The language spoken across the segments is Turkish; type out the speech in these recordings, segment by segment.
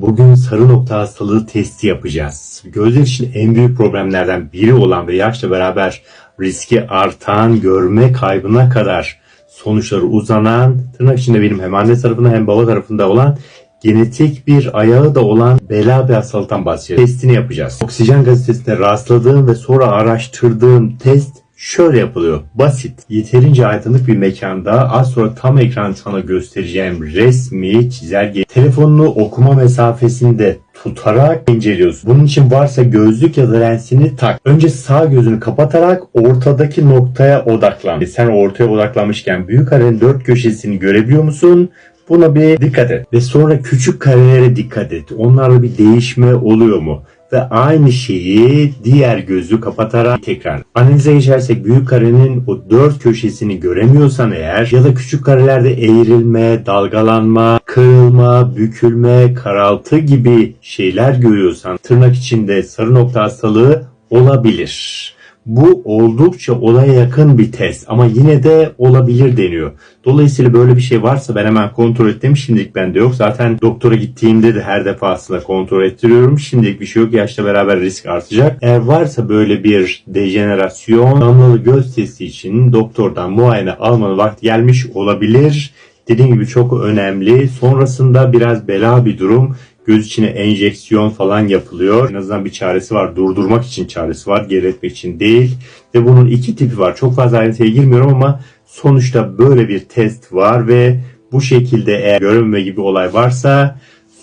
Bugün sarı nokta hastalığı testi yapacağız. Gözler için en büyük problemlerden biri olan ve yaşla beraber riski artan görme kaybına kadar sonuçları uzanan, tırnak içinde benim hem anne tarafında hem baba tarafında olan genetik bir ayağı da olan bela bir hastalıktan bahsedeceğiz. Testini yapacağız. Oksijen gazetesinde rastladığım ve sonra araştırdığım test şöyle yapılıyor. Basit, yeterince aydınlık bir mekanda az sonra tam ekran sana göstereceğim resmi çizelge telefonunu okuma mesafesinde tutarak inceliyorsun. Bunun için varsa gözlük ya da lensini tak. Önce sağ gözünü kapatarak ortadaki noktaya odaklan. Sen ortaya odaklanmışken büyük karenin dört köşesini görebiliyor musun? Buna bir dikkat et. Ve sonra küçük karelere dikkat et. Onlarda bir değişme oluyor mu? Ve aynı şeyi diğer gözü kapatarak tekrar. Analize geçersek büyük karenin o dört köşesini göremiyorsan eğer ya da küçük karelerde eğrilme, dalgalanma, kırılma, bükülme, karaltı gibi şeyler görüyorsan tırnak içinde sarı nokta hastalığı olabilir. Bu oldukça olaya yakın bir test ama yine de olabilir deniyor. Dolayısıyla böyle bir şey varsa ben hemen kontrol ettim. Şimdilik bende yok. Zaten doktora gittiğimde de her defasında kontrol ettiriyorum. Şimdilik bir şey yok. Yaşla beraber risk artacak. Eğer varsa böyle bir dejenerasyon damlalı göz testi için doktordan muayene almanın vakti gelmiş olabilir. Dediğim gibi çok önemli. Sonrasında biraz bela bir durum. Göz içine enjeksiyon falan yapılıyor. En azından bir çaresi var. Durdurmak için çaresi var. Geri için değil. Ve bunun iki tipi var. Çok fazla ayrıntıya girmiyorum ama sonuçta böyle bir test var ve bu şekilde eğer görünme gibi olay varsa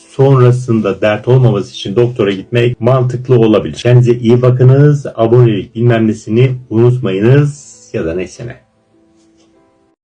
sonrasında dert olmaması için doktora gitmek mantıklı olabilir. Kendinize iyi bakınız. Abonelik bilmem nesini unutmayınız ya da neyse ne.